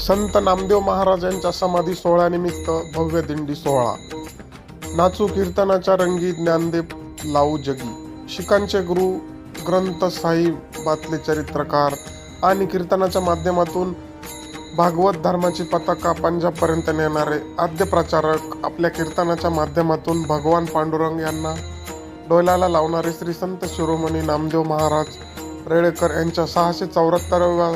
संत नामदेव महाराज यांच्या समाधी सोहळ्यानिमित्त भव्य दिंडी सोहळा. नाचू कीर्तनाच्या रंगी ज्ञानदेव लावू जगी. शिकांचे गुरु ग्रंथ साहिबातले चरित्रकार आणि कीर्तनाच्या माध्यमातून भागवत धर्माची पताका पंजाबपर्यंत नेणारे आद्य प्रचारक आपल्या कीर्तनाच्या माध्यमातून भगवान पांडुरंग यांना डोलाला लावणारे श्री संत शिरोमणी नामदेव महाराज रेळेकर यांच्या सहाशे चौऱ्याहत्तराव्या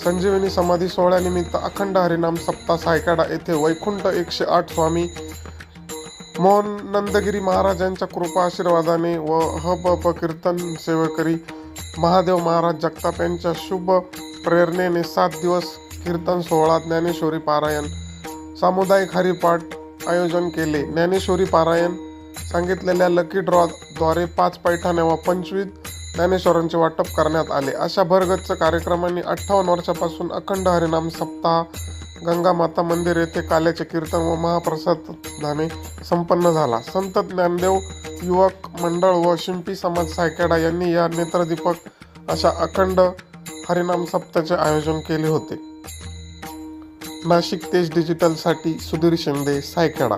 संजीवनी समाधी सोहळ्यानिमित्त अखंड हरिनाम सप्ताह सायकाडा येथे वैकुंठ एकशे आठ स्वामी मोहन नंदगिरी महाराजांच्या कृपा आशीर्वादाने व ह कीर्तन सेवेकरी महादेव महाराज जगताप यांच्या शुभ प्रेरणेने सात दिवस कीर्तन सोहळा ज्ञानेश्वरी पारायण. सामुदायिक हरिपाठ आयोजन केले. ज्ञानेश्वरी पारायण सांगितलेल्या लकी ड्रॉ द्वारे पाच पैठाण्या व पंचवीस ज्ञानेश्वरांचे वाटप करण्यात आले. अशा भरगच्च कार्यक्रमांनी अठ्ठावन्न वर्षापासून अखंड हरिनाम सप्ताह गंगा माता मंदिर येथे काल्याचे कीर्तन व महाप्रसादाने संपन्न झाला. संत ज्ञानदेव युवक मंडळ व शिंपी समाज सायकेडा यांनी या नेत्रदीपक अशा अखंड हरिनाम सप्ताचे आयोजन केले होते. नाशिक तेज डिजिटलसाठी सुधीर शिंदे सायकेडा